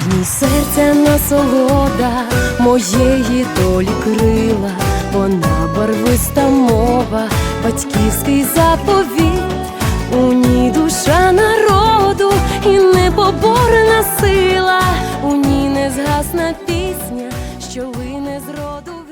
В ній серце насолода моєї долі крила, вона барвиста мова, батьківський заповіт, у ній душа народу і непоборна сила, у ній не згасна пісня, що ви з роду.